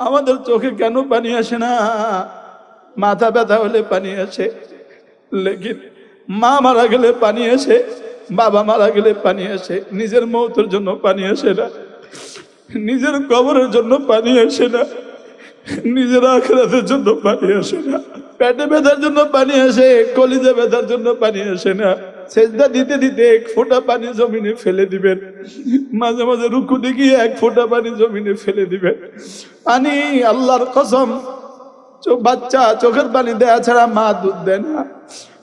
আমাদের চোখে কেন পানি আসে না? মাথা ব্যথা হলে পানি আসে। লেকিন মা মারা গেলে পানি আসে, বাবা মারা গেলে পানি আসে, নিজের মৌতের জন্য পানি আসে না। নিজের কবরের জন্য পানি আসে না। নিজের আখরাতের জন্য পানি আসে না। পেটে ব্যথার জন্য পানি আসে, কলিজা ব্যথার জন্য পানি আসে না। সেজদা দিতে দিতে এক ফোঁটা পানি জমিনে ফেলে দিবেন। মাঝে মাঝে রুকু গিয়ে এক ফোঁটা পানি জমিনে ফেলে দিবেন। পানি, আল্লাহর কসম চোখ বাচ্চা চোখের পানি দেয়া ছাড়া মা দুধ দেয় না।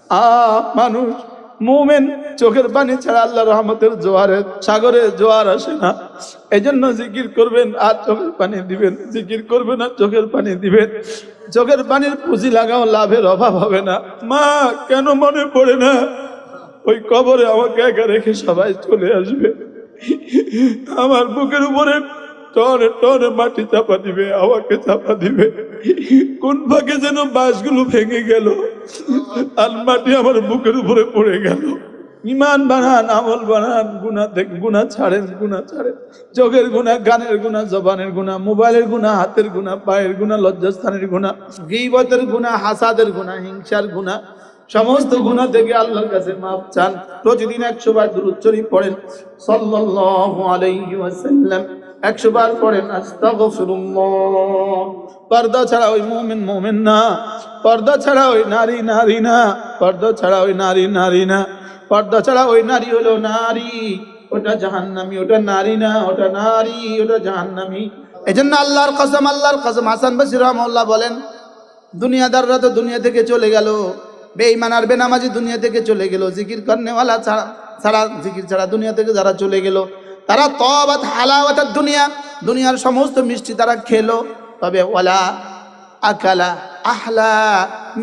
আ, মানুষ, মুমেন, চোখের পানি ছাড়া আল্লাহ রহমতের জোয়ারে, সাগরে জোয়ার আসে না। এই জন্য জিকির করবেন, আর চোখের পানি দিবেন। জিকির করবেন, আর চোখের পানি দিবেন। চোখের পানির পুঁজি লাগাও, লাভের অভাব হবে না। মা, কেন মনে পড়ে না? ওই কবরে আমাকে একা রেখে সবাই চলে আসবে। আমার বুকের উপরে টনে টনে মাটি চাপা দিবে, আমাকে চাপা দিবে। কোন ফাঁকে যেন বাঁশগুলো ভেঙে গেল আর মাটি আমার বুকের উপরে পড়ে গেল। ইমান বানান, আমল বানান গুণা থেকে গুণা ছাড়েন গুণা ছাড়েন। চোখের গুণা গানের গুণা জবানের গুণা মোবাইলের গুণা হাতের গুণা পায়ের গুণা লজ্জাস্থানের গুণা গিবতের গুণা হাসাদের গুণা হিংসার গুণা সমস্ত গুণা থেকে আল্লাহর কাছে মাপ চান। প্রতিদিন একশো বার দূরুচ্চরি পড়েন। সাল্লাল্লাহু আলাইহি একশো বার পড়েন পর্দা ছাড়া ওই মুমিন মুমিন না। পর্দা ছাড়া ওই নারী নারী না। পর্দা ছাড়া ওই নারী নারী না। পর্দা ছাড়া ওই নারী হলো নারী। ওটা জাহান্নামী, ওটা নারী না। ওটা নারী, ওটা জাহান্নামী। এই জন্য আল্লাহর কসম আল্লাহর কসম। হাসান বাসির রহমাল্লাহ বলেন, দুনিয়াদাররা তো দুনিয়া থেকে চলে গেল। বেঈমান আর বেনামাজি দুনিয়া থেকে চলে গেল, জিকির কর্নেওয়ালা ছাড়া ছাড়া, জিকির ছাড়া দুনিয়া থেকে যারা চলে গেল, তারা তবাত হালাওয়াত দুনিয়া, দুনিয়ার সমস্ত মিষ্টি তারা খেলো। তবে ওয়ালা আকালা আহলা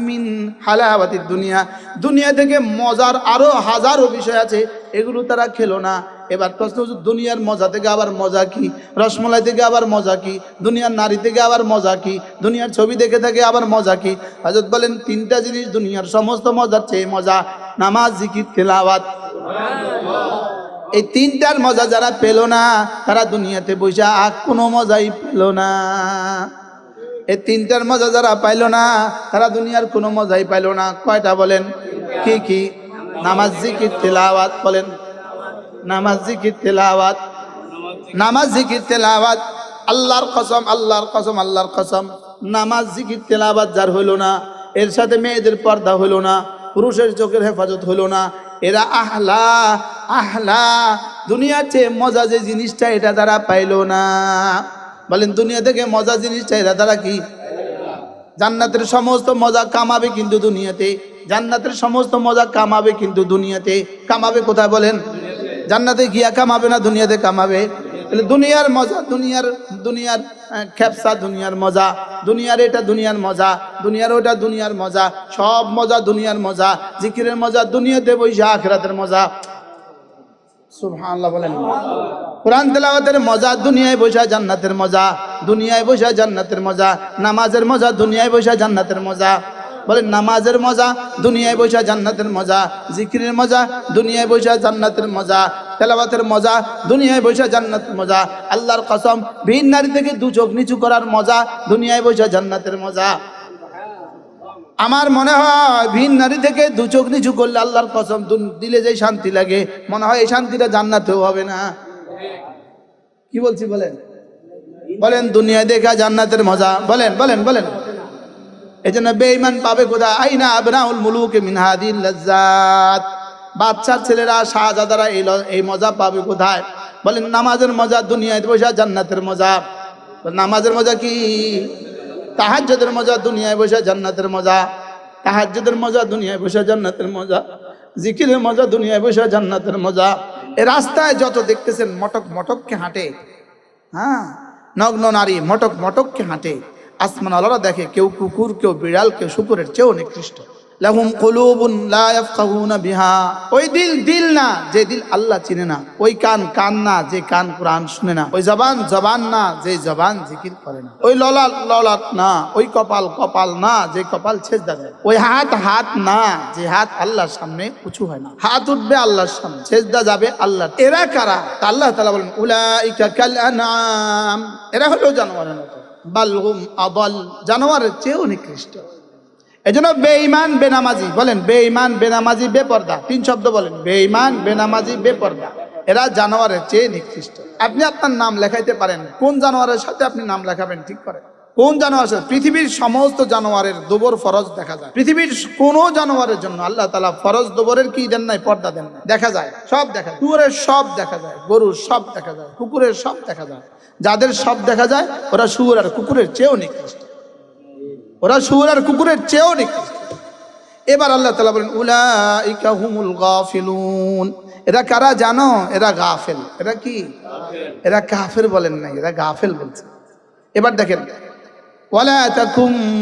মিন হালাওয়াতির দুনিয়া দুনিয়া থেকে মজার আরও হাজারো বিষয় আছে, এগুলো তারা খেলো না। এবার প্রশ্ন হচ্ছে, দুনিয়ার মজা থেকে আবার মজা কি? রসমলাই থেকে আবার মজা কি? দুনিয়ার নারী থেকে আবার মজা কি? দুনিয়ার ছবি দেখে থাকে আবার মজা কি? হজরত বলেন, তিনটা জিনিস দুনিয়ার সমস্ত মজার চেয়ে মজা, নামাজ, জিকির, তেলাওয়াত। এই তিনটার মজা যারা পেল না, তারা দুনিয়াতে বসে আর কোনো মজাই পেল না। এই তিনটার মজা যারা পাইল না, তারা দুনিয়ার কোনো মজাই পাইল না। কয়টা বলেন? কি কি? নামাজ, জিকির, তেলাওয়াত বলেন। নামাজ জিকির তেলাওয়াত। নামাজ জিকির তেলাওয়াত, আল্লাহর কসম আল্লাহর কসম আল্লাহর কসম। নামাজ জিকির তেলাওয়াত যার হইল না, এর সাথে মেয়েদের পর্দা হইল না, পুরুষের চোখের হেফাজত হইল না। এরা আহলা আহলা, দুনিয়ার চেয়ে মজা যে জিনিসটা এটা তারা পাইল না। বলেন, দুনিয়া থেকে মজা জিনিসটা এরা তারা কি? জান্নাতের সমস্ত মজা কামাবে কিন্তু দুনিয়াতে। জান্নাতের সমস্ত মজা কামাবে কিন্তু দুনিয়াতে। কামাবে কোথায় বলেন? জান্নাতে গিয়া কামাবে না, দুনিয়াতে কামাবে। দুনিয়ার মজা, দুনিয়ার দুনিয়ার খেপসা, দুনিয়ার মজা। দুনিয়ার এটা, দুনিয়ার মজা। দুনিয়ার ওটা, দুনিয়ার মজা। সব মজা, দুনিয়ার মজা। জিকিরের মজা, দুনিয়াতে বৈশা আখরাতের মজা। মজা জান্নাতের মজা। দুনিয়ায় বসা জান্নাতের মজা। নামাজের মজা, দুনিয়ায় বসা জান্নাতের মজা। বলেন নামাজের মজা, দুনিয়ায় বসা জান্নাতের মজা, জিকিরের মজা, দুনিয়ায় বসা জান্নাতের মজা, তেলাওয়াতের মজা, দুনিয়ায় বসা জান্নাতের মজা, আল্লাহর কসম, ভিন নারী থেকে দু চোখ নিচু করার মজা, দুনিয়ায় বসা জান্নাতের মজা। আমার মনে হয় ভিন নারী থেকে দু চোখ নিচু করলে আল্লাহর কসম দিলে যে শান্তি লাগে, মনে হয় এই শান্তিটা জান্নাতেও হবে না। কি বলছি বলেন? বলেন, দুনিয়ায় দেখা জান্নাতের মজা। বলেন বলেন বলেন। এই জন্য বেঈমান পাবে কোথায়? আইনা আবনাউল মুলুক মিনহাদিল লজ্জাত। বাচ্চার ছেলেরা, শাহজাদারা এই এই মজা পাবে কোথায়? বলেন, নামাজের মজা দুনিয়ায় বসে, জান্নাতের মজা। নামাজের মজা কি? তাহাজ্জুদের মজা দুনিয়ায় বসে, জান্নাতের মজা। তাহাজ্জুদের মজা দুনিয়ায় বসে, জান্নাতের মজা। জিকিরের মজা দুনিয়ায় বসে, জান্নাতের মজা। এ রাস্তায় যত দেখতেছেন, মটক মটককে হাঁটে। হ্যাঁ? নগ্ন নারী, মটক মটককে হাঁটে। আসমান আলারা দেখে কেউ কুকুর, কেউ বিড়াল, কেউ শুকুরের চেয়েও নিকৃষ্ট। লাহুম কুলুবুন লা ইয়াফকাহুনা বিহা। ওই দিল দিল না, যে দিল আল্লাহ চিনে না। ওই কান কান না, যে কান কোরআন শুনে না। ওই জবান জবান না, যে জবান জিকির করে না। ওই ললাট ললাট না, ওই কপাল কপাল না, যে কপাল ছেজদা দেয়। ওই হাত হাত না, যে হাত আল্লাহর সামনে উঁচু হয় না। হাত উঠবে আল্লাহর সামনে, ছেজদা যাবে আল্লাহ এরা কারা? আল্লাহ তাআলা বলেন, উলাইকা কাল আনআম। এরা হলো জানোয়ারের মতো। বালহুম আদল জানোয়ারের চেয়েও নিকৃষ্ট। এই জন্য বেঈমান, বেনামাজি বলেন, বেঈমান, বেনামাজি, বেপর্দা। তিন শব্দ বলেন, বেঈমান, বেনামাজি, বেপর্দা। এরা জানোয়ারের চেয়ে নিকৃষ্ট। আপনি আপনার নাম লেখাইতে পারেন। কোন জানোয়ারের সাথে আপনি নাম লেখাবেন ঠিক করেন কোন জানোয়ার সাথে? পৃথিবীর সমস্ত জানোয়ারের দুবর ফরজ দেখা যায়। পৃথিবীর কোন জানোয়ারের জন্য আল্লাহ তালা ফরজ দুবরের কি দেন নাই, পর্দা দেন নাই? দেখা যায়। সব দেখা যায়। কুকুরের সব দেখা যায়। গরুর সব দেখা যায়। কুকুরের সব দেখা যায়। যাদের সব দেখা যায়, ওরা শুয়োর আর কুকুরের চেয়েও নিকৃষ্ট। ওরা শুয়োর আর কুকুরের চেয়েও নিকৃষ্ট। এবার আল্লাহ তালা বলেন, উলাইকা গাফিলুন। এরা কারা জানো? এরা গাফেল। এরা কি? এরা কাফের বলেন নাই, এরা গাফেল বলছে। এবার দেখেন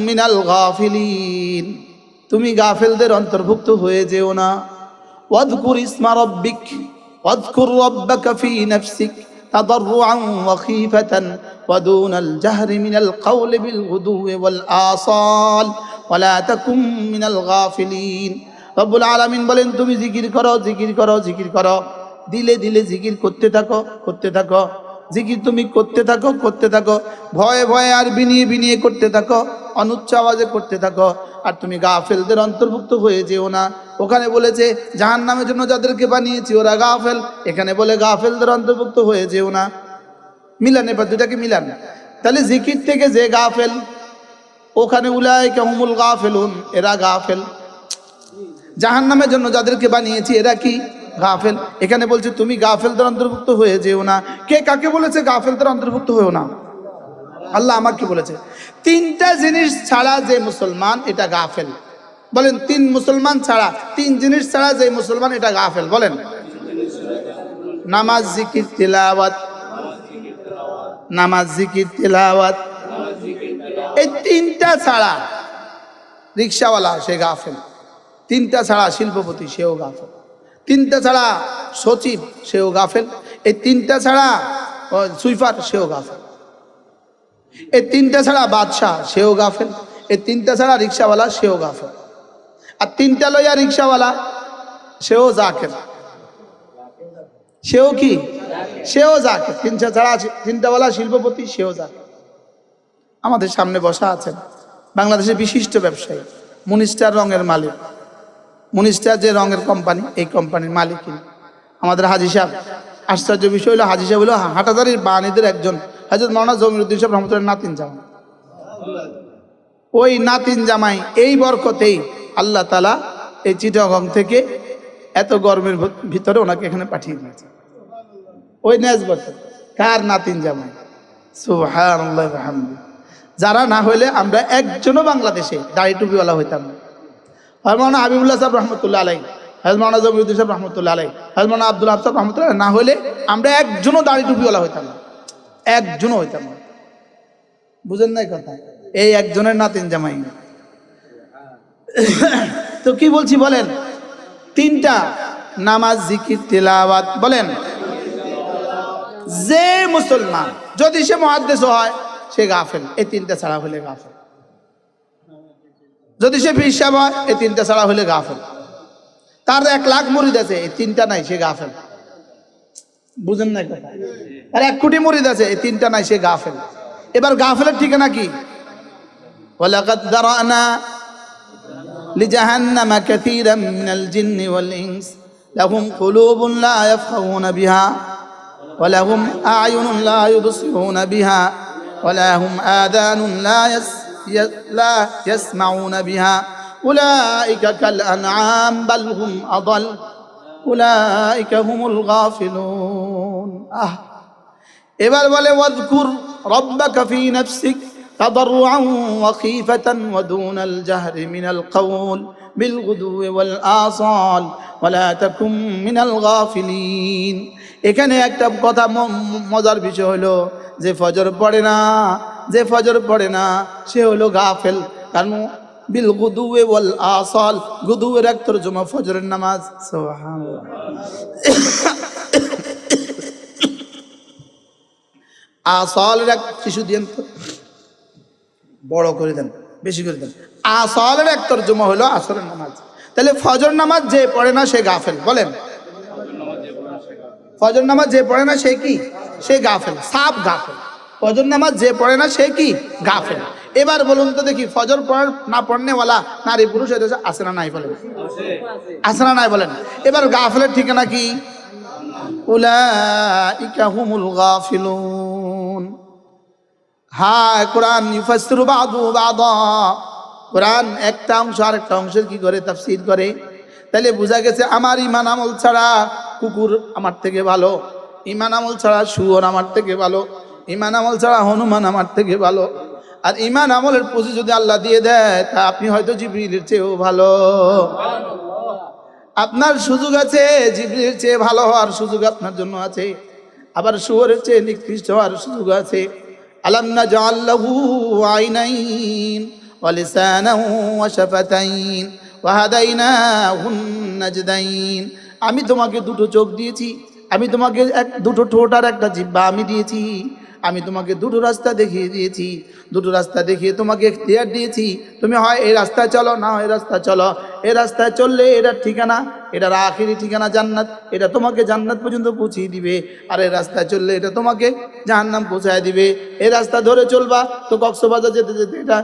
মিনাল গাফিলিন। তুমি গাফেলদের অন্তর্ভুক্ত হয়ে যেও না। ওয়াদকুর ইসমা রব্বিক, ওয়াদকুর রব্বাকা ফি নাফসিক। تضرعا وخيفة ودون الجهر من القول بالغدو والآصال ولا تكن من الغافلين রব্বুল আলামিন বলেন তুমি জিকির করো জিকির করো জিকির করো দিলে দিলে জিকির করতে থাকো করতে থাকো জিকির তুমি করতে থাকো করতে থাকো। ভয়ে ভয়ে আর বিনিয়ে বিনিয়ে করতে থাকো, অনুচ্চ আওয়াজে করতে থাকো। আর তুমি গাফেলদের অন্তর্ভুক্ত হয়ে যেও না। ওখানে বলেছে জাহান নামের জন্য যাদেরকে বানিয়েছি ওরা গাফেল। এখানে বলে গাফেলদের অন্তর্ভুক্ত হয়ে যেও না। মিলান, এবার দুটাকে মিলান? তাহলে জিকির থেকে যে গাফেল, ওখানে উলাই কেমুল গাফেলুন, এরা গাফেল। জাহান নামের জন্য যাদেরকে বানিয়েছি, এরা কি? গাফেল। এখানে বলছে, তুমি গাফেলদের অন্তর্ভুক্ত হয়ে যেও না। কে কাকে বলেছে গাফেলদের অন্তর্ভুক্ত হয়েও না? আল্লাহ আমাকে বলেছে। তিনটা জিনিস ছাড়া যে মুসলমান এটা গাফেল। বলেন, তিন মুসলমান ছাড়া, তিন জিনিস ছাড়া যে মুসলমান এটা গাফেল। বলেন। নামাজ, জিকির, তিলাওয়াত। নামাজ, জিকির, তিলাওয়াত। এই তিনটা ছাড়া রিক্সাওয়ালা সে গাফেল। তিনটা ছাড়া শিল্পপতি সেও গাফেল। তিনটা ছাড়া সচিব সেও গাফেল। এই তিনটা ছাড়া ও, সুইপার সেও গাফেল। এই তিনটা ছাড়া বাদশাহ সেও গাফেল। এই তিনটা ছাড়া রিক্সাওয়ালা সেও গাফেল। আর তিনটা লইয়া রিক্সাওয়ালা সেও জাকের। সেও কি? সেও জাকের। তিনটা ছাড়া তিনটাওয়ালা শিল্পপতি সেও জাকের। আমাদের সামনে বসা আছেন বাংলাদেশের বিশিষ্ট ব্যবসায়ী মুনিস্টার রঙের মালিক। মুনিস্টার যে রঙের কোম্পানি, এই কোম্পানির মালিক আমাদের হাজি সাহেব। আশ্চর্য বিষয় হলো, হাজি সাহেব হলো হাটাদারির বাণীদের একজন হাজরত মৌলানা জমিরুদ্দিন সাহেব রহমতুল্লাহ নাতিন জামাই। ওই নাতিন জামাই এই বরকতেই আল্লাহ তালা এই চিটাগং থেকে এত গরমের ভিতরে ওনাকে এখানে পাঠিয়ে দিয়েছে। ওই নেজ বছর। কার নাতিন জামাই? বিহামদিহি। যারা না হইলে আমরা একজনও বাংলাদেশে দাড়ি টুপিওয়ালা হইতাম না। হজমানা হাবিবুল্লাহ সাহেব রহমতুল্লাহ আলাই হজমানা জমিউদ্দিন সাহেব রহমতুল্লাহ আলাই হজমানা আব্দুল হাফ সাহেব রহমতুল্লাহ না হলে আমরা একজনও দাড়ি টুপিওয়ালা হইতাম না। একজনও হইতাম না। বুঝেন নাই কথা? এই একজনের না নাতিন জামাই তো কি বলছি বলেন? তিনটা, নামাজ, জিকির, তেলাওয়াত, বলেন। যে মুসলমান, যদি সে মহাদ্দেশ হয়, সে গাফেল। এই তিনটা ছাড়া হলে গাফেল। যদি সে ফিরসাব হয় এই তিনটা ছাড়া হলে গাফেল তার এক লাখ মুরিদ আছে এই তিনটা নাই সে গাফেল বুঝেন না কথা আর এক কোটি মুরিদ আছে এই তিনটা নাই সে গাফেল এবার গাফেলের ঠিকানা কি ولقد ذرأنا لجهنم كثيرا من الجن والإنس لهم قلوب لا يفقهون بها ولهم أعين لا يبصرون بها ولهم آذان لا يس ي- لا يسمعون بها أولئك كالأنعام بل هم أضل أولئك هم الغافلون آه এবার বলে ওয়াদকুর রব্বাকা ফি নাফসিক তাদাররুআন ওয়া খীফাতান ওয়া দুনাল জাহরি মিনাল কাউল বিল গুদুই ওয়াল আসাল ওয়া লা তাকুম মিনাল গাফিলিন এখানে একটা কথা ম- ম- মজার বিষয় হলো যে ফজর পড়ে না যে ফজর পড়ে না, সে হলো গাফেল। কারণ বিল গুদুই ওয়াল আসাল। গুদুয়ের এক তরজমা ফজরের নামাজ। আসলের এক শিশু দিয়েন তো। বড় করে দেন, বেশি করে দেন। আসলের এক তর্জমা হলো আসরের নামাজ। তাহলে ফজর নামাজ যে পড়ে না, সে গাফেল। বলেন। ফজর নামাজ যে পড়ে না, সে কি? সে গাফেল, সাপ গাফেল। ফজর নামাজ যে পড়ে না, সে কি? গাফেল। এবার বলুন তো দেখি, ফজর পড়ার না পড়নেওয়ালা নারী পুরুষ এদের আসে না নাই বলেন? আসে না নাই বলেন? এবার গাফেলের ঠিকানা কি? উলাইকা হুমুল গাফিলুন। কোরআন কোরআন কি করে? করে। তাহলে বোঝা গেছে আমার ইমান আমল ছাড়া কুকুর আমার থেকে ভালো, ইমান আমল ছাড়া শুয়োর আমার থেকে ভালো। ইমান আমল ছাড়া হনুমান আমার থেকে ভালো। আর ইমান আমলের পুঁজি যদি আল্লাহ দিয়ে দেয়, তা আপনি হয়তো জিবরিলের চেয়েও ভালো। আপনার সুযোগ আছে, জিবরিলের চেয়ে ভালো হওয়ার সুযোগ আপনার জন্য আছে। আবার শুয়োরের চেয়ে নিকৃষ্ট হওয়ার সুযোগ আছে। আলাম নাজআল্লাহু আইনাইন ওয়া লিসানাহু ওয়া শাফাতাইন ওয়া হাদাইনাহুন নাজদাইন। আমি তোমাকে দুটো চোখ দিয়েছি, আমি তোমাকে এক, দুটো ঠোঁট আর একটা জিহ্বা আমি দিয়েছি। আমি তোমাকে দুটো রাস্তা দেখিয়ে দিয়েছি, দুটো রাস্তা দেখিয়ে তোমাকে এখতিয়ার দিয়েছি। তুমি হয়, এই রাস্তায় চলো, না হয় রাস্তায় চলো। এই রাস্তায় চললে এটার ঠিকানা, এটার আখিরি ঠিকানা জান্নাত, এটা তোমাকে জান্নাত পর্যন্ত পৌঁছিয়ে দিবে। আর এই রাস্তায় চললে এটা তোমাকে জাহান্নাম পৌঁছায় দিবে। এই রাস্তা ধরে চলবা, তো কক্সবাজার যেতে যেতে এটা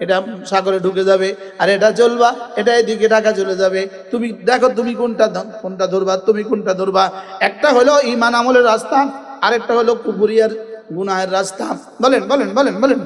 এটা সাগরে ঢুকে যাবে। আর এটা চলবা, এটা এদিকে ঢাকা চলে যাবে। তুমি, দেখো তুমি কোনটা কোনটা ধরবা, তুমি কোনটা ধরবা। একটা হলো ইমান আমলের রাস্তা, আরেকটা হলো কুপুরিয়ার গুনাহের রাস্তা। বলেন বলেন বলেন বলেন।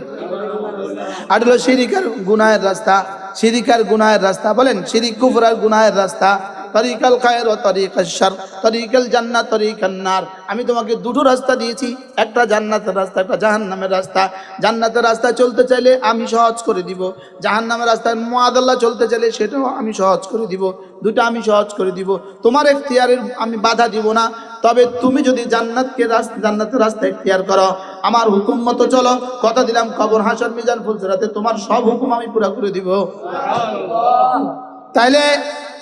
আর হলো শিরিকার গুনাহের রাস্তা। শিরিকার গুনাহের রাস্তা, বলেন। শিরিক কুফরার গুনাহের রাস্তা। তরিকাল খায়ের ও তরিকাল শার তরিকাল জান্নাত তরিকাল নার। আমি তোমাকে দুটো রাস্তা দিয়েছি একটা জান্নাতের রাস্তা একটা জাহান্নামের রাস্তা। জান্নাতের রাস্তায় চলতে চাইলে আমি সহজ করে দিব। জাহান্নামের রাস্তায় মোয়াদাল্লাহ চলতে চাইলে সেটাও আমি সহজ করে দিব। দুটো আমি সহজ করে দিব। তোমার এখতিয়ারের আমি বাধা দিব না। তবে তুমি যদি জান্নাতকে রাস্তা জান্নাতের রাস্তা এখতিয়ার করো আমার হুকুম মতো চলো। কথা দিলাম কবর হাসর মিজান ফুলসরাতে। তোমার সব হুকুম আমি পুরা করে দিব। তাইলে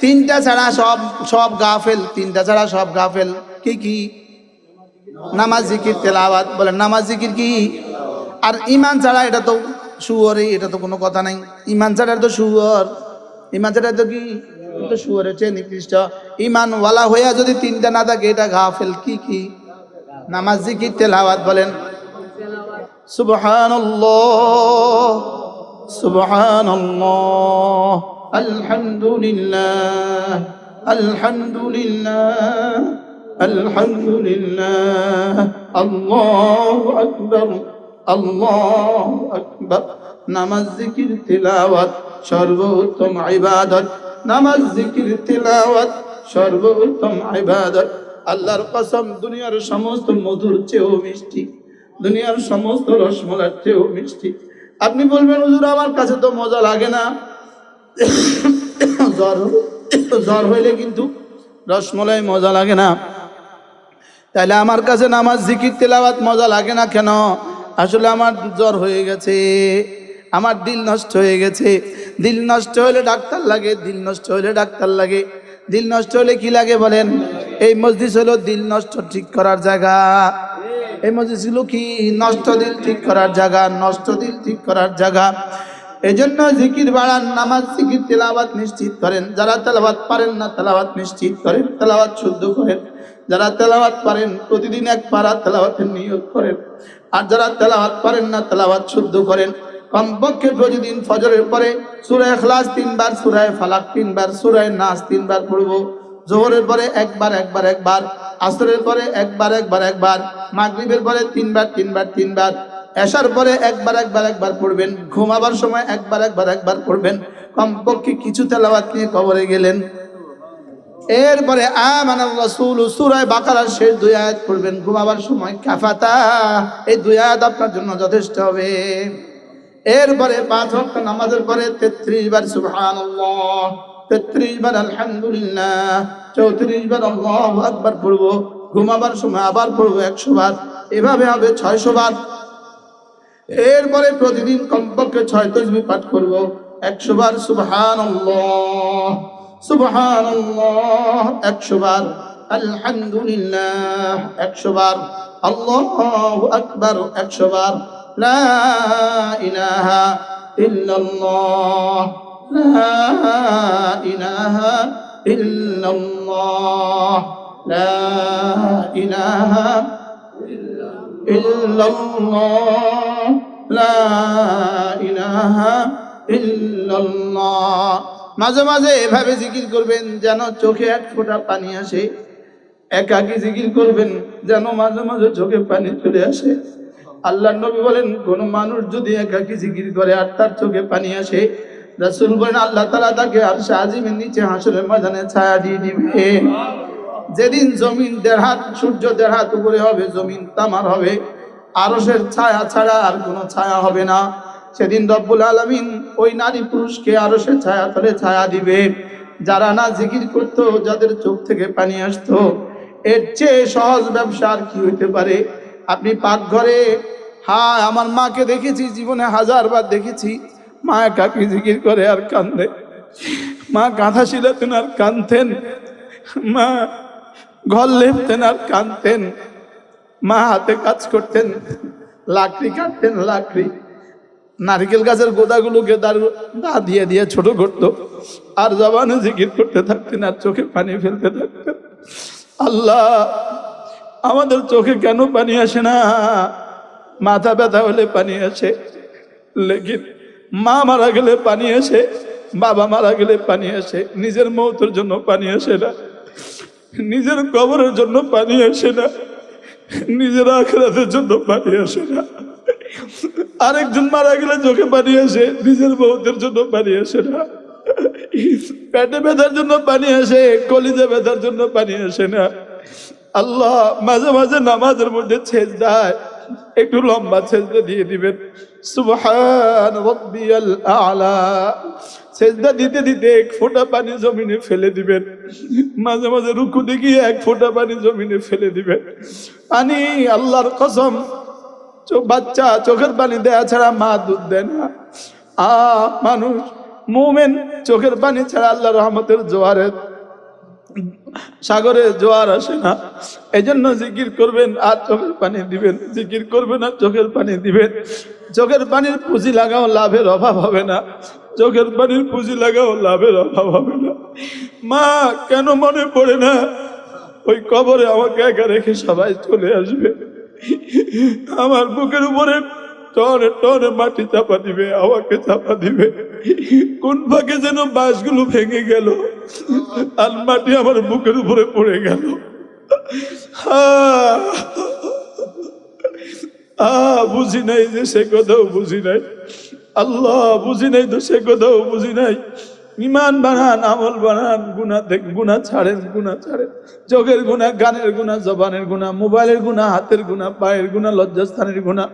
তিনটা ছাড়া সব সব গাফেল, তিনটা ছাড়া সব গাফেল। কি কি? নামাজ জিকির, তেলাওয়াত। বলেন, নামাজ জিকির কি? আর ইমান ছাড়া এটা তো শুয়রে এটা তো কোনো কথা নাই। ইমান ছাড়া তো শুয়র। ইমান ছাড়া তো কি? তো শুয়রের চেয়ে নিকৃষ্ট। ইমানওয়ালা হইয়া যদি তিনটা না থাকে, এটা গাফেল। কি কি? নামাজ জিকির, তেলাওয়াত, বলেন। সুবহানাল্লাহ সুবহানাল্লাহ। আলহামদুলিল্লাহ আলহামদুলিল্লাহ আলহামদুলিল্লাহ, আল্লাহু আকবার আল্লাহু আকবার। নামাজ জিকির, তিলাওয়াত, সর্বোত্তম ইবাদত। নামাজ জিকির, তিলাওয়াত, সর্বোত্তম ইবাদত। আল্লাহর কসম, দুনিয়ার সমস্ত মধুর চেয়েও মিষ্টি। দুনিয়ার সমস্ত রসমলার চেয়েও মিষ্টি। আপনি বলবেন, হুজুর, আমার কাছে তো মজা লাগে না। জ্বর জ্বর হইলে কিন্তু রসমলাই মজা লাগে না। তাহলে আমার কাছে নামাজ, জিকির, তেলাওয়াত মজা লাগে না কেন? আসলে আমার জ্বর হয়ে গেছে, আমার দিল নষ্ট হয়ে গেছে। দিল নষ্ট হলে ডাক্তার লাগে, দিল নষ্ট হলে ডাক্তার লাগে। দিল নষ্ট হলে কি লাগে বলেন? এই মসজিদ হলো দিল নষ্ট ঠিক করার জায়গা। এই মসজিদ ছিল কি? নষ্ট দিল ঠিক করার জায়গা, নষ্ট দিল ঠিক করার জায়গা। এই জন্য জিকির বাড়ান, নামাজ, জিকির, তেলাওয়াত নিশ্চিত করেন। যারা তেলাওয়াত পারেন না, তেলাওয়াত নিশ্চিত করেন। তেলাওয়াত শুদ্ধ করেন। যারা তেলাওয়াত পারেন, প্রতিদিন এক পারা তেলাওয়াতের নিয়োগ করেন। আর যারা তেলাওয়াত পারেন না, তেলাওয়াত শুদ্ধ করেন। কমপক্ষে প্রতিদিন ফজরের পরে সুরায় খ্লাস তিনবার সুরায় ফালাক তিনবার সুরায় নাস তিনবার পড়ব। জোহরের পরে একবার একবার একবার। আসরের পরে একবার একবার একবার। মাগরিবের পরে তিনবার তিনবার তিনবার। এশার পরে একবার একবার একবার পড়বেন। ঘুমাবার সময় একবার একবার একবার পড়বেন। কমপক্ষে কিছু তেলাওয়াত নিয়ে কবরে গেলেন। এরপরে সূরায়ে বাকারার শেষ দুই আয়াত পড়বেন। ঘুমাবার সময় কাফাতা, এই দুই আয়াত আপনার জন্য যথেষ্ট হবে। এরপরে পাঁচ ওয়াক্ত নামাজের পরে 33 বার সুবহানাল্লাহ 33 বার আলহামদুলিল্লাহ 34 বার আল্লাহু আকবার পড়ব। ঘুমাবার সময় আবার পড়ব 100 বার। এভাবে হবে 600 বার। এরপরে প্রতিদিন কমপক্ষে ছয় তসবি পাঠ করব। একশো বার সুবহানাল্লাহ সুবহানাল্লাহ একশো বার আলহামদুলিল্লাহ একশো বার আল্লাহু আকবার একশো বার লা ইলাহা ইল্লাল্লাহ। লা ইলাহা ইল্লাল্লাহ। মাঝে মাঝে এভাবে জিকির করবেন যেন চোখে এক ফোঁটা পানি আসে। একাকি জিকির করবেন যেন মাঝে মাঝে চোখে পানি চলে আসে। আল্লাহ নবী বলেন কোন মানুষ যদি একাকি জিকির করে আর তার চোখে পানি আসে রাসূল বলেন আল্লাহ তালা তাকে আর আজিমের নিচে হাসরের ময়দানে ছায়া দিয়ে দিবে। যেদিন জমিন দেড় হাত সূর্য দেড় হাত উপরে হবে জমিন তামার হবে। আরসের ছায়া ছাড়া আর কোনো ছায়া হবে না। সেদিন রব্বুল আলমিন ওই নারী পুরুষকে আরসের ছায়া তলে ছায়া দিবে। যারা না জিকির করতো, যাদের চোখ থেকে পানি আসতো, এর চেয়ে সহজ ব্যবসা আর কি হইতে পারে? আপনি পাকঘরে হ্যাঁ আমার মাকে দেখেছি, জীবনে হাজারবার দেখেছি। মা একাকি জিকির করে আর কান্দে মা কাঁথা শিলাতেন আর কাঁদতেন। মা ঘর লেপতেন আর কাঁদতেন। মা হাতে কাজ করতেন, লাকড়ি কাটতেন, লাকড়ি। নারকেল গাছের গোদাগুলোকে দারু দা দিয়ে দিয়ে ছোট করতো, আর জবানে জিকির করতে থাকতেন আর চোখে পানি ফেলতে থাকতেন। আল্লাহ, আমাদের চোখে কেন পানি আসে না? মাথা ব্যথা হলে পানি আসে, লেকিন মা মারা গেলে পানি আসে, বাবা মারা গেলে পানি আসে, নিজের মৌতের জন্য পানি আসে না, নিজের কবরের জন্য পানি আসে না। নিজের আখেরাতের জন্য পানি আসে না। আরেকজন মারা গেলে চোখে পানি আসে, নিজের বউদের জন্য পানি আসে না। পেটে ব্যথার জন্য পানি আসে, কলিজে ব্যথার জন্য পানি আসে না। আল্লাহ মাঝে মাঝে নামাজের মধ্যে ছেজ দেয়, একটু লম্বা ছেজটা দিয়ে দিবেন। সুবহান রব্বিয়াল আলা। সেজদা দিতে দিতে এক ফোঁটা পানি জমিনে ফেলে দিবেন। মাঝে মাঝে রুকু দেখিয়ে এক ফোঁটা পানি জমিনে ফেলে দিবেন। পানি আল্লাহর কসম বাচ্চা চোখের পানি দেয়া ছাড়া মা দুধ দেয় না। আ মানুষ, মুমেন চোখের পানি ছাড়া আল্লাহ রহমতের জোয়ারের সাগরে জোয়ার আসে না। এই জন্য জিকির করবেন আর চোখের পানি দিবেন। জিকির করবেন আর চোখের পানি দিবেন। চোখের পানির পুঁজি লাগাও, লাভের অভাব হবে না। চোখের পানির পুঁজি লাগাও, লাভের অভাব হবে না। মা, কেন মনে পড়ে না? ওই কবরে আমাকে একা রেখে সবাই চলে আসবে। আমার বুকের উপরে টনে টনে মাটি চাপা দিবে, আমাকে চাপা দিবে। কোন ফাঁকে যেন বাঁশগুলো ভেঙে গেল আর মাটি আমার বুকের উপরে পড়ে গেল। বুঝি নাই যে সে কথাও বুঝি নাই। আল্লাহ, বুঝি নাই তো সে কথাও বুঝি নাই। ইমান বানান, আমল বানান গুণা দেখ গুণা ছাড়েন গুণা ছাড়েন। চোখের গুণা গানের গুণা জবানের গুণা মোবাইলের গুণা হাতের গুণা পায়ের গুণা লজ্জাস্থানের গুণা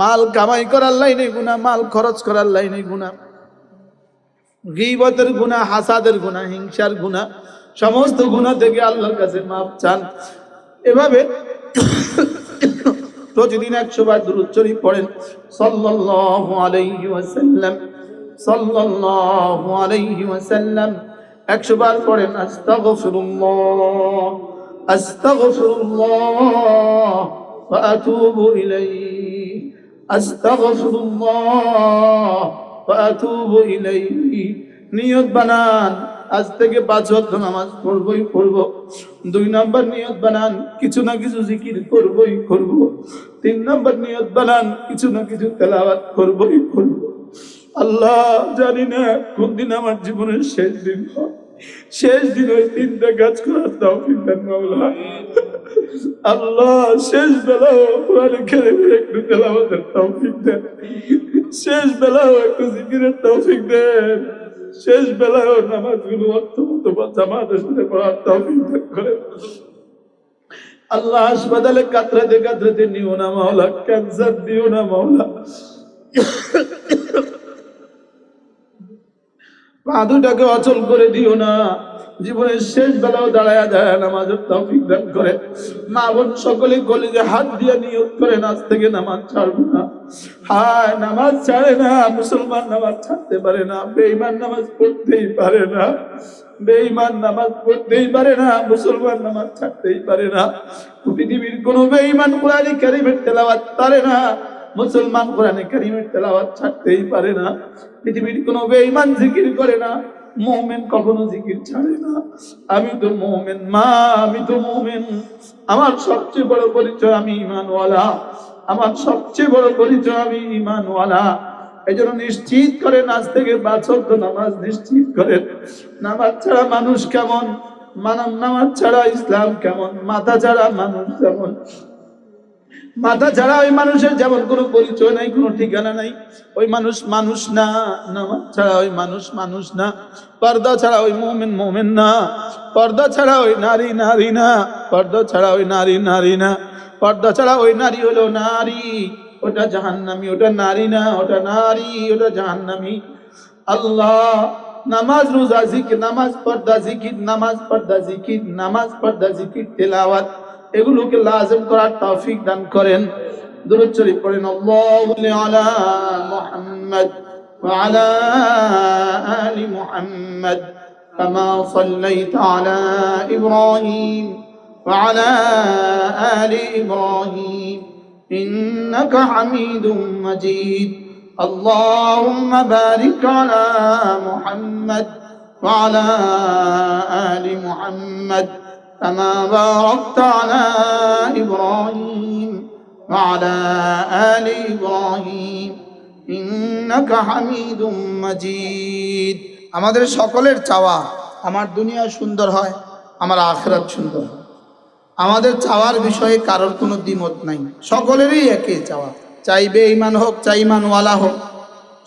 মাল কামাই করার লাইনে গুণা মাল খরচ করার লাইনে গুণা গিবতের গুণা হাসাদের গুণা হিংসার গুণা সমস্ত গুণা থেকে আল্লাহর কাছে মাপ চান। এভাবে প্রতিদিন একশো বার দূরত শরীফ পড়েন। সাল্লাল্লাহু আলাইহি একশো বার পড়েন, আস্তাগফিরুল্লাহ আস্তাগফিরুল্লাহ, ওয়া আতুবু ইলাইহি। আস্তাগফিরুল্লাহ ওয়া আতুবু ইলাইহি। নিয়ত বানান। আজ থেকে পাঁচ ওয়াক্ত নামাজ পড়বই পড়ব। দুই নম্বর নিয়ত বানান, কিছু না কিছু জিকির করবই করব। তিন নম্বর নিয়ত বানান, কিছু না কিছু তেলাওয়াত করবই করব। আল্লাহ, জানি না কোন দিন আমার জীবনের শেষ দিন শেষ দিন ওই তিনটা কাজ করার দেন মাওলা আল্লাহ শেষ বেলাও কোরআনে কারিমের একটু তেলাওয়াতের তৌফিক দেন। শেষ বেলাও একটু জিকিরের তৌফিক দেন। শেষ অর্থমতো বা জামাতের সাথে পড়ার তৌফিক আল্লাহ হাসপাতালে কাতরাতে কাতরাতে নিও না মাওলা, ক্যান্সার দিও না মাওলা। পা দুটাকে অচল করে দিও না। জীবনের শেষ বেলাও দাঁড়ায় দাঁড়ায় নামাজের তৌফিক দান করে। মা বোন সকলে কলেজে হাত দিয়ে নিয়োগ করে আজ থেকে নামাজ ছাড়বো না। হায়, নামাজ ছাড়ে না, মুসলমান নামাজ ছাড়তে পারে না, বেঈমান নামাজ পড়তেই পারে না। বেঈমান নামাজ পড়তেই পারে না, মুসলমান নামাজ ছাড়তেই পারে না। পৃথিবীর কোনো বেঈমান কোরআনী কারিমের তেলাওয়াত পারে না, মুসলমান কোরআনে কারিমের তেলাওয়াত ছাড়তেই পারে না। পৃথিবীর কোনো বেঈমান জিকির করে না মোমেন কখনো জিকির ছাড়ে না। আমি তো মোমেন, মা, আমি তো মোমেন। আমার সবচেয়ে বড় পরিচয় আমি ইমানওয়ালা। আমার সবচেয়ে বড় পরিচয় আমি ইমানওয়ালা। এই জন্য নিশ্চিত করেন আজ থেকে বাছর তো নামাজ নিশ্চিত করেন নামাজ ছাড়া মানুষ কেমন? মানব নামাজ ছাড়া ইসলাম কেমন? মাথা ছাড়া মানুষ যেমন মাথা ছাড়া ওই মানুষের যেমন কোনো পরিচয় নাই, কোনো ঠিকানা নাই। ওই মানুষ মানুষ না, নামাজ ছাড়া ওই মানুষ মানুষ না, পর্দা ছাড়া ওই মোমেন মোমেন না, পর্দা ছাড়া ওই নারী নারী না, পর্দা ছাড়া ওই নারী নারী না, পর্দা ছাড়া ওই নারী হলো নারী, ওটা জাহান্নামি, ওটা নারী না, ওটা নারী, ওটা জাহান্নামি। আল্লাহ, নামাজ রোজা জিকির, নামাজ পর্দা জিকির, নামাজ পর্দা জিকির, নামাজ পর্দা জিকির, তেলাওয়াত। এগুলোকে লাজম করার তৌফিক দান করেন দুরূদ শরীফ পড়েন আল্লাহু আলা মুহাম্মদ وعلى آل محمد كما صليت على إبراهيم وعلى آل إبراهيم إنك حميد مجيد اللهم بارك على محمد وعلى آل محمد كما باركت على إبراهيم وعلى آل إبراهيم إنك حميد مجيد আমাদের সকলের চাওয়া আমার দুনিয়া সুন্দর হয় আমার আখেরাত সুন্দর হয় আমাদের চাওয়ার বিষয়ে কারোর কোনো দ্বিমত নাই সকলেরই একই চাওয়া চাইবে ইমান হোক চাই ইমানওয়ালা হোক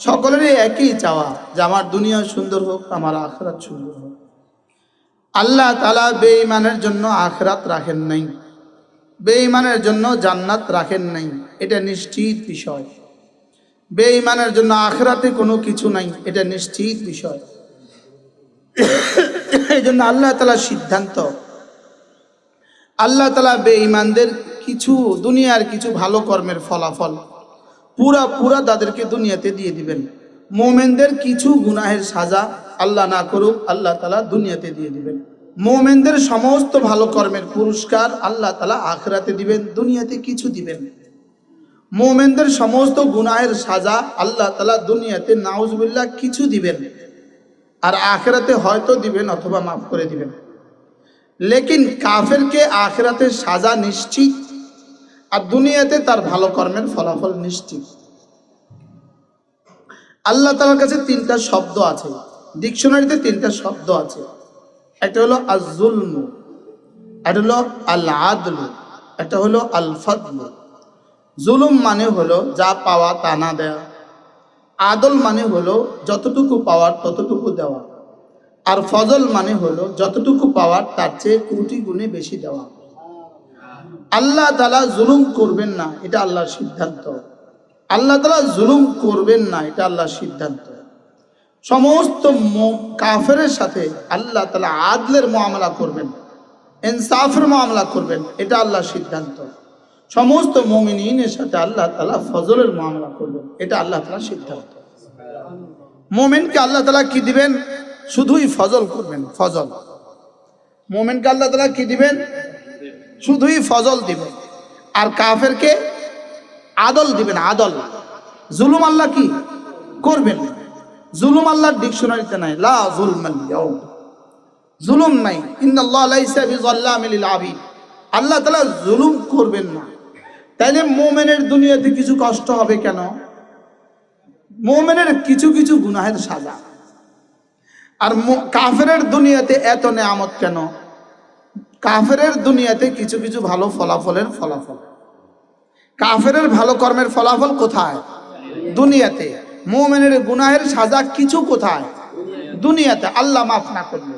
সকলেরই একই চাওয়া যে আমার দুনিয়া সুন্দর হোক আমার আখেরাত সুন্দর হোক আল্লাহ তালা বেঈমানের জন্য আখরাত রাখেন নাই। বেঈমানের জন্য জান্নাত রাখেন নাই। এটা নিশ্চিত বিষয়। বেঈমানের জন্য আখেরাতে কোনো কিছু নাই। এটা নিশ্চিত বিষয়। এই জন্য আল্লাহ তালার সিদ্ধান্ত। আল্লাহ তালা বেঈমানদের কিছু, দুনিয়ার কিছু ভালো কর্মের ফলাফল পুরা পুরা তাদেরকে দুনিয়াতে দিয়ে দিবেন। মোমেনদের কিছু গুনাহের সাজা আল্লাহ না করুক, আল্লাহ তালা দুনিয়াতে দিয়ে দিবেন। মোমেনদের সমস্ত ভালো কর্মের পুরস্কার আল্লাহ তালা আখরাতে দিবেন, দুনিয়াতে কিছু দিবেন মোমেনদের সমস্ত গুনাহের সাজা আল্লাহ তালা দুনিয়াতে নাউজবিল্লাহ কিছু দিবেন আর আখরাতে হয়তো দিবেন অথবা মাফ করে দিবেন। লেকিন কাফেরকে আখরাতে সাজা নিশ্চিত, আর দুনিয়াতে তার ভালো কর্মের ফলাফল নিশ্চিত। আল্লাহ তালার কাছে তিনটা শব্দ আছে। ডিকশনারিতে তিনটা শব্দ আছে। একটা হলো আজুলমু একটা হলো আল আদলু একটা হলো আল ফাদলু জুলুম মানে হলো যা পাওয়া তা না দেওয়া আদল মানে হলো যতটুকু পাওয়ার ততটুকু দেওয়া। আর ফজল মানে হলো যতটুকু পাওয়ার তার চেয়ে কোটি গুণে বেশি দেওয়া। আল্লাহ তালা জুলুম করবেন না, এটা আল্লাহর সিদ্ধান্ত। আল্লাহ তালা জুলুম করবেন না, এটা আল্লাহর সিদ্ধান্ত। সমস্ত কাফেরের সাথে আল্লাহ তালা আদলের মামলা করবেন, ইনসাফের মামলা করবেন, এটা আল্লাহর সিদ্ধান্ত। সমস্ত মমিনের সাথে আল্লাহ তালা ফজলের মামলা করবেন, এটা আল্লাহ তালা সিদ্ধান্ত। মোমেনকে আল্লাহ তালা কি দিবেন? শুধুই ফজল করবেন, ফজল। মোমেনকে আল্লাহ তালা কি দিবেন? শুধুই ফজল দিবেন। আর কাফেরকে আদল দিবেন, আদল। জুলুম আল্লাহ কি? করবেন না। জুলুম আল্লাহর ডিকশনারিতে নাই। লা জুলমাল ইয়াউম। জুলুম নাই। ইন্নাল্লাহ লাইসা বিযাল্লামিল লিল আবিদ। আল্লাহ তাআলা জুলুম করবেন না। তাইলে মোমেনের দুনিয়াতে কিছু কষ্ট হবে কেন? মোমেনের কিছু কিছু গুনাহের সাজা। আর কাফেরের দুনিয়াতে এত নেয়ামত কেন? কাফেরের দুনিয়াতে কিছু কিছু ভালো ফলাফলের ফলাফল। কাফেরের ভালো কর্মের ফলাফল কোথায়? দুনিয়াতে। মোমেনের গুনাহের সাজা কিছু কোথায়? দুনিয়াতে আল্লাহ মাফ না করলে।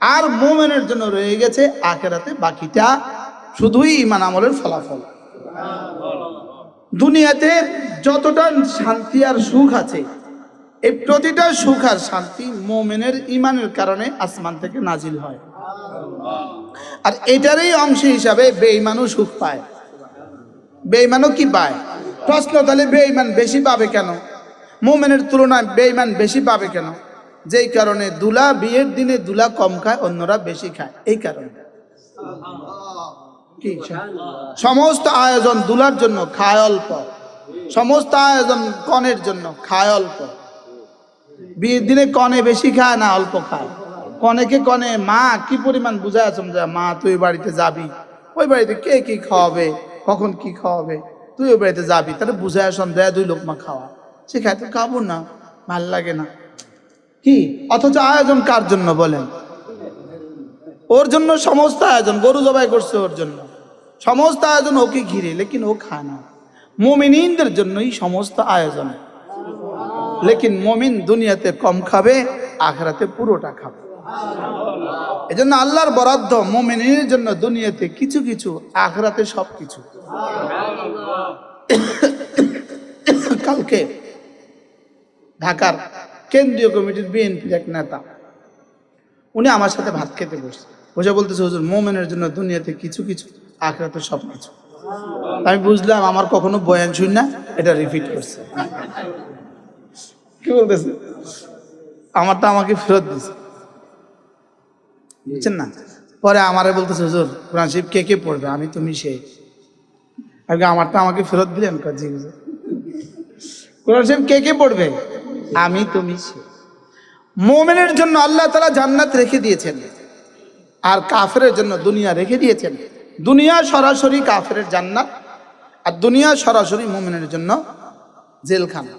আর মোমেনের জন্য রয়ে গেছে আখেরাতে বাকিটা শুধুই ইমান আমলের ফলাফল। দুনিয়াতে যতটা শান্তি আর সুখ আছে, এই প্রতিটা সুখ আর শান্তি মোমেনের ইমানের কারণে আসমান থেকে নাজিল হয়। আর এটারই অংশ হিসাবে বেঈমানও সুখ পায়। বেঈমানও কি পায়? প্রশ্ন তাহলে বেঈমান বেশি পাবে কেন? মোমেনের তুলনায় বেঈমান বেশি পাবে কেন? যেই কারণে দুলা বিয়ের দিনে দুলা কম খায়, অন্যরা বেশি খায়। এই কারণে। সমস্ত আয়োজন দুলার জন্য, খায় অল্প। সমস্ত আয়োজন কনের জন্য, খায় অল্প। বিয়ের দিনে কনে বেশি খায় না অল্প খায়? কনেকে কনে? মা, কি পরিমাণ বুঝায় আছো মা, তুই বাড়িতে যাবি। ওই বাড়িতে কে কি খাওয়াবে? কখন কি খাওয়াবে? তুই ওই বাড়িতে যাবি। তাহলে বুঝায় দেয় দুই লোকমা খাওয়া। সে খাইতে খাব না, ভালো লাগে না। কি? অথচ আয়োজন কার জন্য বলেন? ওর জন্য সমস্ত আয়োজন, গরু জবাই করছে ওর জন্য। সমস্ত আয়োজন ওকে ঘিরে, লেকিন ও খায় না। মোমিনদের জন্যই সমস্ত আয়োজন। লেকিন মমিন দুনিয়াতে কম খাবে, আখরাতে পুরোটা খাবে। এজন্য আল্লাহর বরাদ্দ মোমিনের জন্য দুনিয়াতে কিছু কিছু, আখরাতে সব কিছু কালকে ঢাকার কেন্দ্রীয় কমিটির বিএনপির এক নেতা। উনি আমার সাথে ভাত খেতে বসছে। বসে বলতেছে হুজুর মোমেনের জন্য দুনিয়াতে কিছু কিছু আখরাতে সব কিছু। আমি বুঝলাম আমার কখনো বয়ান শুন না এটা রিপিট করছে। কি বলতেছে? আমারটা আমাকে ফেরত দিছে। বুঝছেন না? পরে আমারে বলতেছে হুজুর কোরআন শরীফ কে কে পড়বে? আমি তুমি সেই আগে আমারটা আমাকে ফেরত দিলেন কয়, জি হুজুর? কোরআন শরীফ কে কে পড়বে? আমি তুমি মোমেনের জন্য আল্লাহ তালা জান্নাত রেখে দিয়েছেন। আর কাফেরের জন্য দুনিয়া রেখে দিয়েছেন। দুনিয়া সরাসরি কাফেরের জান্নাত, আর দুনিয়া সরাসরি মোমেনের জন্য জেলখানা।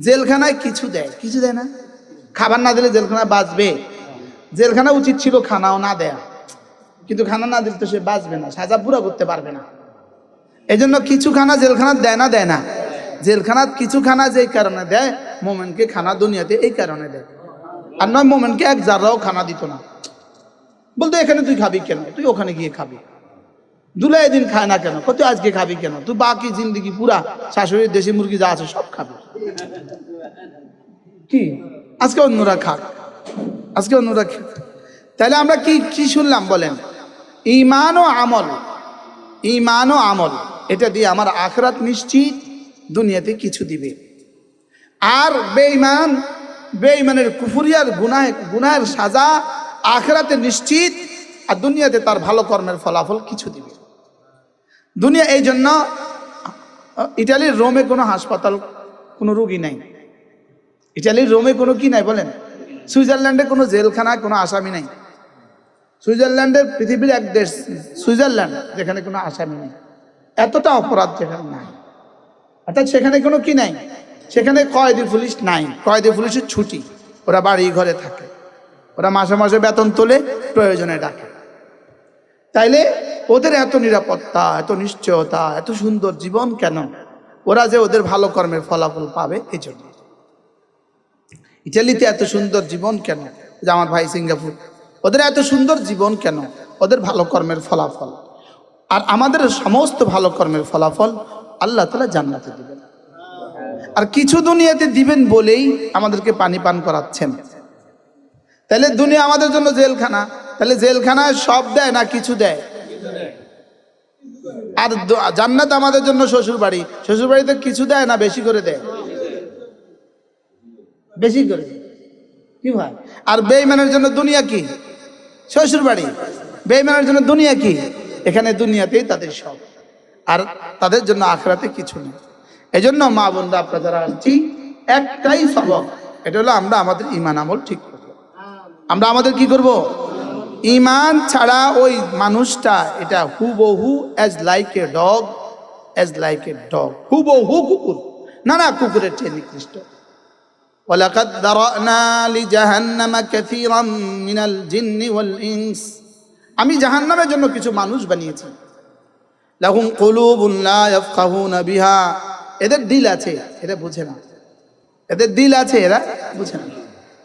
জেলখানায় কিছু দেয় কিছু দেয় না। খাবার না দিলে জেলখানা বাঁচবে। জেলখানা উচিত ছিল খানাও না দেয়া। কিন্তু খানা না দিলে তো সে বাঁচবে না, সাজা পুরা করতে পারবে না। এই জন্য কিছু খানা জেলখানা দেয় না দেয় না। জেলখানাত কিছু খানা যেই কারণে দেয় মোমেনকে খানা দুনিয়াতে এই কারণে দেয়। আর নয়, মোমেনকে এক জাররাও খানা দিত না। বলতো, এখানে তুই খাবি কেন? তুই ওখানে গিয়ে খাবি। দুলাই দিন খায় না কেন? কত আজকে খাবি কেন? তুই বাকি জিন্দগি পুরা শাশুড়ির দেশি মুরগি যা আছে সব খাবি। কি? আজকে অন্যরা খাক। আজকে অন্যরা খাক তাহলে আমরা কি কি শুনলাম বলেন? ইমান ও আমল। ইমান ও আমল, এটা দিয়ে আমার আখরাত নিশ্চিত দুনিয়াতে কিছু দিবে। আর বেঈমান, বেঈমানের কুফুরিয়ার গুনাহ গুনাহের সাজা আখরাতে নিশ্চিত আর দুনিয়াতে তার ভালো কর্মের ফলাফল কিছু দিবে। দুনিয়া এই জন্য, ইটালির রোমে কোনো হাসপাতাল, কোনো রুগী নাই। ইটালির রোমে কোনো কি নাই বলেন? সুইজারল্যান্ডে কোনো জেলখানায় কোনো আসামি নাই। সুইজারল্যান্ডের পৃথিবীর এক দেশ, সুইজারল্যান্ড, যেখানে কোনো আসামি নেই। এতটা অপরাধ যেখানে নাই। অর্থাৎ সেখানে কোনো কি নাই? সেখানে কয়েদি পুলিশ নাই। কয়েদি পুলিশের ছুটি। ওরা বাড়ি ঘরে থাকে। ওরা মাসে মাসে বেতন তোলে, প্রয়োজনে ডাকে। তাইলে ওদের এত নিরাপত্তা, এত নিশ্চয়তা, এত সুন্দর জীবন কেন? ওরা যে ওদের ভালো কর্মের ফলাফল পাবে এই জন্য ইটালিতে এত সুন্দর জীবন কেন? যে আমার ভাই সিঙ্গাপুর। ওদের এত সুন্দর জীবন কেন? ওদের ভালো কর্মের ফলাফল। আর আমাদের সমস্ত ভালো কর্মের ফলাফল আল্লাহ তালা জান্নাতে দিবেন। আর কিছু দুনিয়াতে দিবেন বলেই আমাদেরকে পানি পান করাচ্ছেন। তাহলে দুনিয়া আমাদের জন্য জেলখানা। তাহলে জেলখানায় সব দেয় না কিছু দেয়? আর জান্নাত আমাদের জন্য শ্বশুর বাড়ি শ্বশুর বাড়িতে কিছু দেয় না, বেশি করে দেয়? বেশি করে কি ভাই? আর বেইমানের জন্য দুনিয়া কি? শ্বশুর বাড়ি বেইমানের জন্য দুনিয়া কি? এখানে দুনিয়াতেই তাদের সব। আর তাদের জন্য আখরাতে কিছু নেই। এই জন্য মা বোনরা আপনারা যারা আসছি একটাই সবক এটা হলো আমরা আমাদের ইমান আমল ঠিক করবো আমরা আমাদের কি করব ইমান ছাড়া ওই মানুষটা এটা হুবহু as like a dog as like a dog হুবহু কুকুর না না কুকুরের চেয়ে নিকৃষ্ট ولقد ذرأنا لجهنم كثيرا من الجن والإنس আমি জাহান্নামের জন্য কিছু মানুষ বানিয়েছি লাহুম কুলুবুন লা ইয়াফকাহুনা বিহা এদের দিল আছে, এরা বুঝে না। এদের দিল আছে, এরা বুঝে না।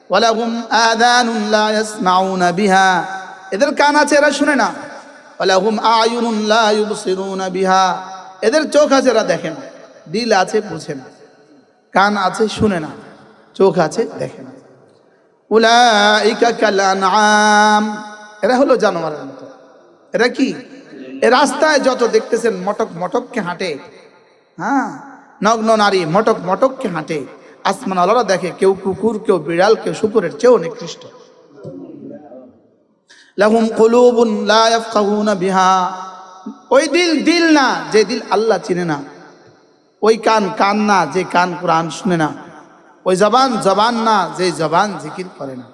ওয়ালাহুম আযানুন লা ইয়াসমাউনা বিহা। এদের কান আছে, এরা শুনে না। ওয়ালাহুম আয়ুনুন লা ইউবসিরুনা বিহা। এদের চোখ আছে, এরা দেখে না। দিল আছে, বুঝে না। কান আছে, শুনে না। চোখ আছে, দেখে না। উলাইকা কাল আনআম এরা হলো জানোয়ারের মতো। এরা কি? রাস্তায় যত দেখতেছেন, মটক মটককে হাঁটে। হ্যাঁ? নগ্ন নারী, মটক, মটককে হাঁটে। আসমান আলারা দেখে কেউ কুকুর, কেউ বিড়াল, কেউ শুকুরের চেয়েও নিকৃষ্ট। বিহা। ওই দিল দিল না, যে দিল আল্লাহ চিনে না। ওই কান কান না, যে কান কোরআন শুনে না। ওই জবান জবান না, যে জবান জিকির করে না।